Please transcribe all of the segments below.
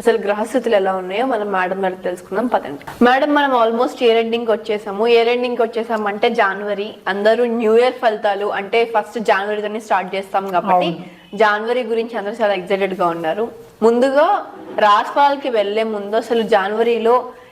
అసలు గ్రహస్థితులు ఎలా ఉన్నాయో మనం మేడం గారు తెలుసుకుందాం పదండి. మేడం మనం ఆల్మోస్ట్ ఇయర్ ఎండింగ్ వచ్చేసాము. ఇయర్ ఎండింగ్ వచ్చేసాము అంటే జనవరి అందరూ న్యూ ఇయర్ ఫలితాలు అంటే ఫస్ట్ జనవరితోనే స్టార్ట్ చేస్తాం కాబట్టి జనవరి గురించి అందరూ చాలా ఎక్సైటెడ్గా ఉన్నారు. ముందుగా రాశిఫలాలకి వెళ్ళే ముందు అసలు జనవరిలో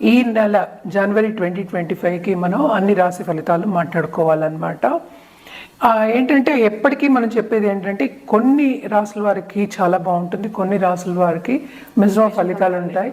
ఈ నెల జనవరి ట్వంటీ ట్వంటీ ఫైవ్కి మనం అన్ని రాశి ఫలితాలు మాట్లాడుకోవాలన్నమాట. ఆ, ఏంటంటే ఎప్పటికీ మనం చెప్పేది ఏంటంటే కొన్ని రాసుల వారికి చాలా బాగుంటుంది కొన్ని రాసుల వారికి మిశ్రమ ఫలితాలు ఉంటాయి.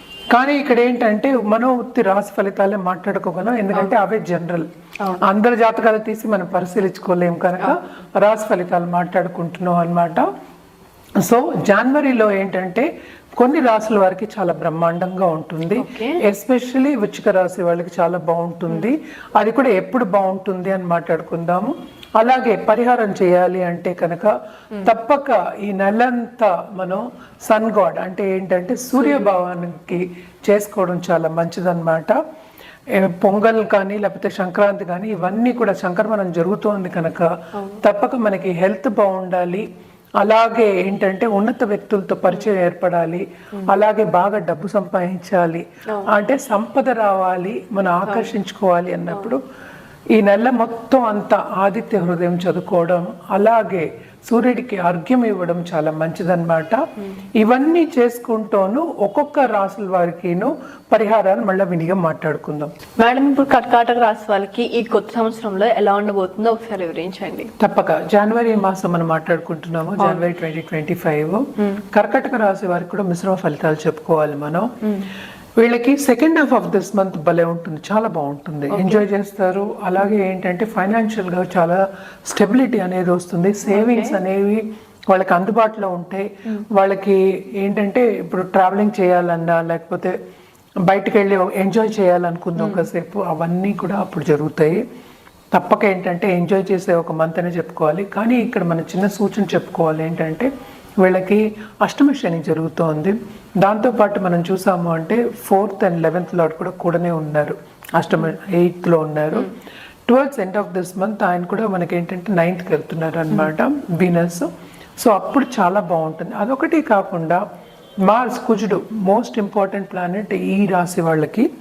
కానీ ఇక్కడ ఏంటంటే మనం ఉత్తి రాశి ఫలితాలే మాట్లాడుకోగలం ఎందుకంటే అవే జనరల్. అందరి జాతకాలు తీసి మనం పరిశీలించుకోలేం కనుక రాశి ఫలితాలు మాట్లాడుకుంటున్నాం అన్నమాట. సో జనవరిలో ఏంటంటే కొన్ని రాసుల వారికి చాలా బ్రహ్మాండంగా ఉంటుంది. ఓకే. ఎస్పెషల్లీ వృచ్చిక రాశి వాళ్ళకి చాలా బాగుంటుంది. అది కూడా ఎప్పుడు బాగుంటుంది అని మాట్లాడుకుందాము. అలాగే పరిహారం చేయాలి అంటే కనుక తప్పక ఈ నెలంతా మనం సన్ గాడ్ అంటే ఏంటంటే సూర్యభావానికి చేసుకోవడం చాలా మంచిదన్నమాట. పొంగల్ కానీ లేకపోతే సంక్రాంతి కానీ ఇవన్నీ కూడా సంక్రమణం జరుగుతోంది కనుక తప్పక మనకి హెల్త్ బాగుండాలి. అలాగే ఏంటంటే ఉన్నత వ్యక్తులతో పరిచయం ఏర్పడాలి. అలాగే బాగా డబ్బు సంపాదించాలి. అంటే సంపద రావాలి. మనం ఆకర్షించుకోవాలి అన్నప్పుడు ఈ నెల మొత్తం అంతా ఆదిత్య హృదయం చదువుకోవడం అలాగే సూర్యుడికి అర్ఘ్యం ఇవ్వడం చాలా మంచిదన్నమాట. ఇవన్నీ చేసుకుంటూను ఒక్కొక్క రాసుల వారికిను పరిహారాలు మళ్ళీ వినిగా మాట్లాడుకుందాం. మేడం ఇప్పుడు కర్కాటక రాశి వాళ్ళకి ఈ కొత్త సంవత్సరంలో ఎలా ఉండబోతుందో ఒకసారి వివరించండి. తప్పక. జనవరి మాసం మనం మాట్లాడుకుంటున్నాము. జనవరి ట్వంటీ ట్వంటీ ఫైవ్ కర్కటక రాశి వారికి కూడా మిశ్రమ ఫలితాలు చెప్పుకోవాలి మనం. వీళ్ళకి second half of this month భలే ఉంటుంది చాలా బాగుంటుంది. ఎంజాయ్ చేస్తారు. అలాగే ఏంటంటే ఫైనాన్షియల్గా చాలా స్టెబిలిటీ అనేది వస్తుంది. సేవింగ్స్ అనేవి వాళ్ళకి అందుబాటులో ఉంటాయి వాళ్ళకి ఏంటంటే ఇప్పుడు ట్రావెలింగ్ చేయాలన్నా లేకపోతే బయటకు వెళ్ళి ఎంజాయ్ చేయాలనుకుందాం ఒకసేపు అవన్నీ కూడా అప్పుడు జరుగుతాయి. తప్పక ఏంటంటే ఎంజాయ్ చేసే ఒక మంత్ అనే చెప్పుకోవాలి. కానీ ఇక్కడ మన చిన్న సూచన చెప్పుకోవాలి ఏంటంటే వీళ్ళకి అష్టమ శని జరుగుతోంది. దాంతోపాటు మనం చూసాము అంటే ఫోర్త్ అండ్ లెవెన్త్లో కూడా కూడానే ఉన్నారు. అష్టమ ఎయిత్లో ఉన్నారు towards end of this month ఆయన కూడా మనకి ఏంటంటే నైన్త్కి వెళ్తున్నారు అనమాట వీనస్. సో అప్పుడు చాలా బాగుంటుంది. అదొకటి కాకుండా మార్స్ కుజుడు మోస్ట్ ఇంపార్టెంట్ ప్లానెట్ ఈ రాశి వాళ్ళకి.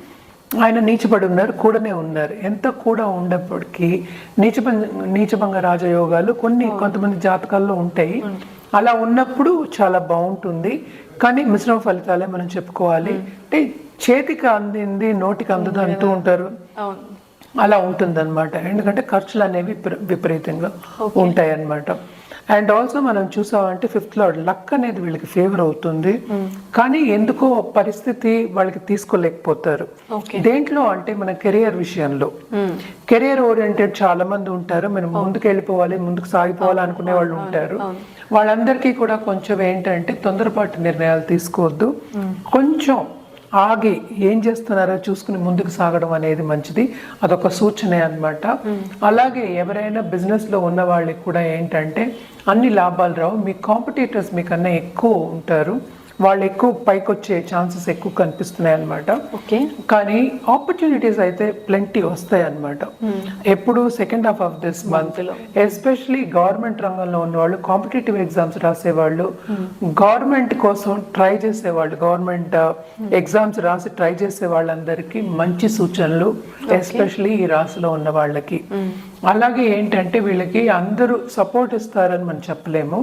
ఆయన నీచపడి ఉన్నారు కూడానే ఉన్నారు. ఎంత కూడా ఉండప్పటికీ నీచభంగ నీచభంగ రాజయోగాలు కొన్ని కొంతమంది జాతకాల్లో ఉంటాయి. అలా ఉన్నప్పుడు చాలా బాగుంటుంది. కానీ మిశ్రమ ఫలితాలే మనం చెప్పుకోవాలి. అంటే చేతికి అందింది నోటికి అందదు అంటూ ఉంటారు. అలా ఉంటుందన్నమాట. ఎందుకంటే ఖర్చులు అనేవి విప- విపరీతంగా ఉంటాయి అన్నమాట అండ్ ఆల్సో మనం చూసామంటే ఫిఫ్త్లో లక్ అనేది వీళ్ళకి ఫేవర్ అవుతుంది. కానీ ఎందుకో పరిస్థితి వాళ్ళకి తీసుకోలేకపోతారు. దేంట్లో అంటే మన కెరియర్ విషయంలో. కెరియర్ ఓరియంటెడ్ చాలా మంది ఉంటారు. మనం ముందుకు వెళ్ళిపోవాలి ముందుకు సాగిపోవాలి అనుకునే వాళ్ళు ఉంటారు. వాళ్ళందరికీ కూడా కొంచెం ఏంటంటే తొందరపాటు నిర్ణయాలు తీసుకోవద్దు. కొంచెం ఆగి ఏం చేస్తున్నారో చూసుకుని ముందుకు సాగడం అనేది మంచిది. అదొక సూచనే అన్నమాట. అలాగే ఎవరైనా బిజినెస్లో ఉన్న వాళ్ళకి కూడా ఏంటంటే అన్ని లాభాలు రావు. మీ కాంపిటీటర్స్ మీకన్నా ఎక్కువ ఉంటారు. వాళ్ళు ఎక్కువ పైకి వచ్చే ఛాన్సెస్ ఎక్కువ కనిపిస్తున్నాయి అన్నమాట. ఓకే. కానీ ఆపర్చునిటీస్ అయితే ప్లెంటీ వస్తాయి అన్నమాట. ఎప్పుడు second half of this month especially government రంగంలో ఉన్న వాళ్ళు కాంపిటేటివ్ ఎగ్జామ్స్ రాసేవాళ్ళు గవర్నమెంట్ కోసం ట్రై చేసేవాళ్ళు గవర్నమెంట్ ఎగ్జామ్స్ రాసి ట్రై చేసే వాళ్ళందరికీ మంచి సూచనలు ఎస్పెషలీ ఈ రాశిలో ఉన్న వాళ్ళకి. అలాగే ఏంటంటే వీళ్ళకి అందరూ సపోర్ట్ ఇస్తారని మనం చెప్పలేము.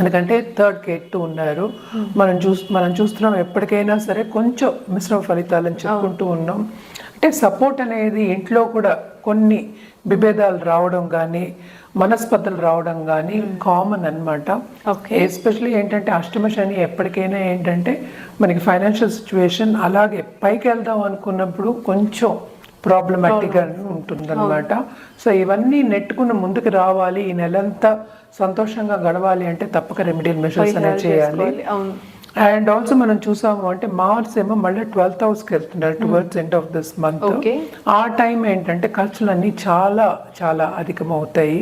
ఎందుకంటే థర్డ్ గేట్ ఉన్నారు. మనం చూస్ మనం చూస్తున్నాం ఎప్పటికైనా సరే కొంచెం మిశ్రమ ఫలితాలని చెప్పుకుంటూ ఉన్నాం. అంటే సపోర్ట్ అనేది ఇంట్లో కూడా కొన్ని విభేదాలు రావడం కానీ మనస్పర్ధలు రావడం కానీ కామన్ అన్నమాట. Okay. ఎస్పెషల్లీ ఏంటంటే అష్టమ శని ఎప్పటికైనా ఏంటంటే మనకి ఫైనాన్షియల్ సిచ్యువేషన్ అలాగే పైకి వెళ్దాం అనుకున్నప్పుడు కొంచెం ప్రాబ్లమాటిక్గా ఉంటుందన్నమాట. సో ఇవన్నీ నెట్టుకుని ముందుకు రావాలి. ఈ నెలంతా సంతోషంగా గడవాలి అంటే తప్పక రెమెడియల్ మెషర్స్ అనేవి చేయాలి. అండ్ ఆల్సో మనం చూసాము అంటే మార్చ్ ఏమో మళ్ళీ ట్వెల్త్ హౌస్కి వెళ్తున్నారు towards end of this month. ఆ టైం ఏంటంటే ఖర్చులన్నీ చాలా చాలా అధికమవుతాయి.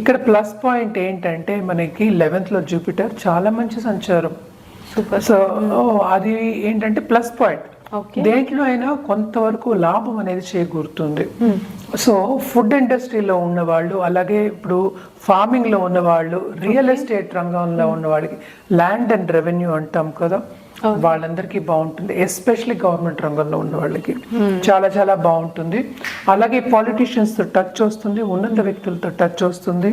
ఇక్కడ ప్లస్ పాయింట్ ఏంటంటే మనకి లెవెన్త్లో జూపిటర్ చాలా మంచి సంచారం. సూపర్ సో అది ఏంటంటే ప్లస్ పాయింట్ దేంట్లో అయినా కొంతవరకు లాభం అనేది చేకూరుతుంది. సో ఫుడ్ ఇండస్ట్రీలో ఉన్న వాళ్ళు అలాగే ఇప్పుడు ఫార్మింగ్లో ఉన్న వాళ్ళు రియల్ ఎస్టేట్ రంగంలో ఉన్న వాళ్ళకి ల్యాండ్ అండ్ రెవెన్యూ అంటాం కదా వాళ్ళందరికీ బాగుంటుంది. ఎస్పెషల్లీ గవర్నమెంట్ రంగంలో ఉన్న వాళ్ళకి చాలా చాలా బాగుంటుంది. అలాగే పాలిటీషియన్స్తో టచ్ వస్తుంది ఉన్నత వ్యక్తులతో టచ్ వస్తుంది.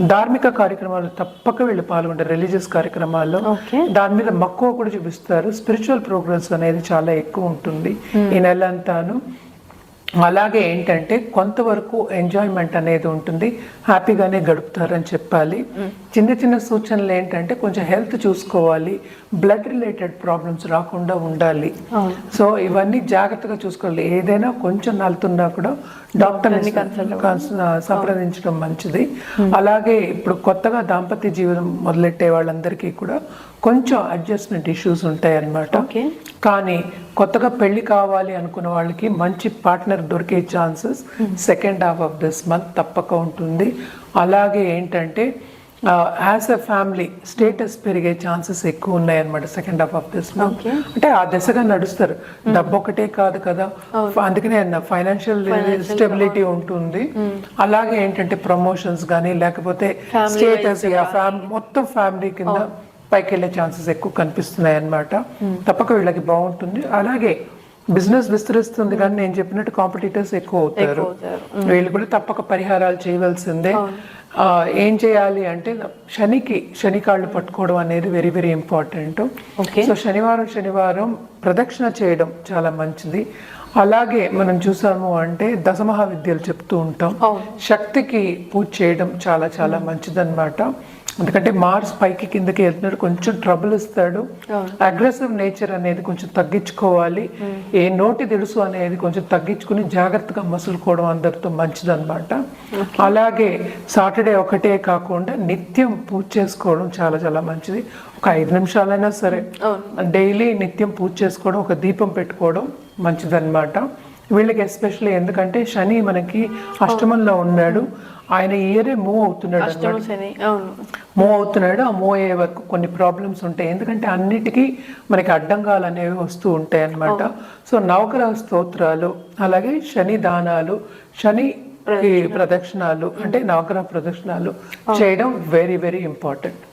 ధార్మిక కార్యక్రమాలు తప్పక వీళ్ళు పాల్గొంటారు రిలీజియస్ కార్యక్రమాల్లో. దాని మీద మక్కువ కూడా చూపిస్తారు. స్పిరిచువల్ ప్రోగ్రెస్ అనేది చాలా ఎక్కువ ఉంటుంది. ఈ నెల అంతాను అలాగే ఏంటంటే కొంతవరకు ఎంజాయ్మెంట్ అనేది ఉంటుంది. హ్యాపీగానే గడుపుతారని చెప్పాలి. చిన్న చిన్న సూచనలు ఏంటంటే కొంచెం హెల్త్ చూసుకోవాలి. బ్లడ్ రిలేటెడ్ ప్రాబ్లమ్స్ రాకుండా ఉండాలి. సో ఇవన్నీ జాగ్రత్తగా చూసుకోవాలి. ఏదైనా కొంచెం నలుతున్నా కూడా డాక్టర్ సంప్రదించడం మంచిది. అలాగే ఇప్పుడు కొత్తగా దాంపత్య జీవనం మొదలెట్టే వాళ్ళందరికీ కూడా కొంచెం అడ్జస్ట్మెంట్ ఇష్యూస్ ఉంటాయి అన్నమాట ఓకే. కానీ కొత్తగా పెళ్ళి కావాలి అనుకున్న వాళ్ళకి మంచి పార్ట్నర్ దొరికే chances second half of this month తప్పక ఉంటుంది. అలాగే ఏంటంటే యాజ్ అ ఫ్యామిలీ స్టేటస్ పెరిగే ఛాన్సెస్ ఎక్కువ ఉన్నాయి అనమాట second half of this month. అంటే ఆ దిశగా నడుస్తారు. డబ్బు ఒకటే కాదు కదా. అందుకనే అన్న ఫైనాన్షియల్ స్టెబిలిటీ ఉంటుంది. అలాగే ఏంటంటే ప్రమోషన్స్ కానీ లేకపోతే స్టేటస్ మొత్తం ఫ్యామిలీ కింద పైకి వెళ్ళే ఛాన్సెస్ ఎక్కువ కనిపిస్తున్నాయి అన్నమాట తప్పక వీళ్ళకి బాగుంటుంది. అలాగే బిజినెస్ విస్తరిస్తుంది కానీ నేను చెప్పినట్టు కాంపిటీటర్స్ ఎక్కువ అవుతారు. వీళ్ళు కూడా తప్పక పరిహారాలు చేయవలసిందే. ఆ, ఏం చేయాలి అంటే శనికి శని కాళ్ళు పట్టుకోవడం అనేది వెరీ వెరీ ఇంపార్టెంట్. సో శనివారం శనివారం ప్రదక్షిణ చేయడం చాలా మంచిది. అలాగే మనం చూసాము అంటే దశమహా విద్యలు చెప్తూ ఉంటాం. శక్తికి పూజ చేయడం చాలా చాలా మంచిదన్నమాట. ఎందుకంటే మార్స్ పైకి కిందకి వెళ్తున్నాడు కొంచెం ట్రబుల్ ఇస్తాడు. అగ్రెసివ్ నేచర్ అనేది కొంచెం తగ్గించుకోవాలి. ఏ నోటి తెలుసు అనేది కొంచెం తగ్గించుకుని జాగ్రత్తగా మసులుకోవడం అందరితో మంచిదన్నమాట. అలాగే సాటర్డే ఒకటే కాకుండా నిత్యం పూజ చేసుకోవడం చాలా చాలా మంచిది. ఒక ఐదు నిమిషాలైనా సరే. డైలీ నిత్యం పూజ చేసుకోవడం ఒక దీపం పెట్టుకోవడం మంచిదన్నమాట. వీళ్ళకి ఎస్పెషల్లీ ఎందుకంటే శని మనకి అష్టమంలో ఉన్నాడు. ఆయన ఇయరే మూవ్ అవుతున్నాడు మూవ్ అవుతున్నాడు. ఆ మూవ్ అయ్యే వరకు కొన్ని ప్రాబ్లమ్స్ ఉంటాయి. ఎందుకంటే అన్నిటికీ మనకి అడ్డంగాలు అనేవి వస్తూ ఉంటాయి అన్నమాట. సో నవగ్రహ స్తోత్రాలు అలాగే శని దానాలు శని ప్రదక్షిణాలు. అంటే నవగ్రహ ప్రదక్షిణాలు చేయడం వెరీ వెరీ ఇంపార్టెంట్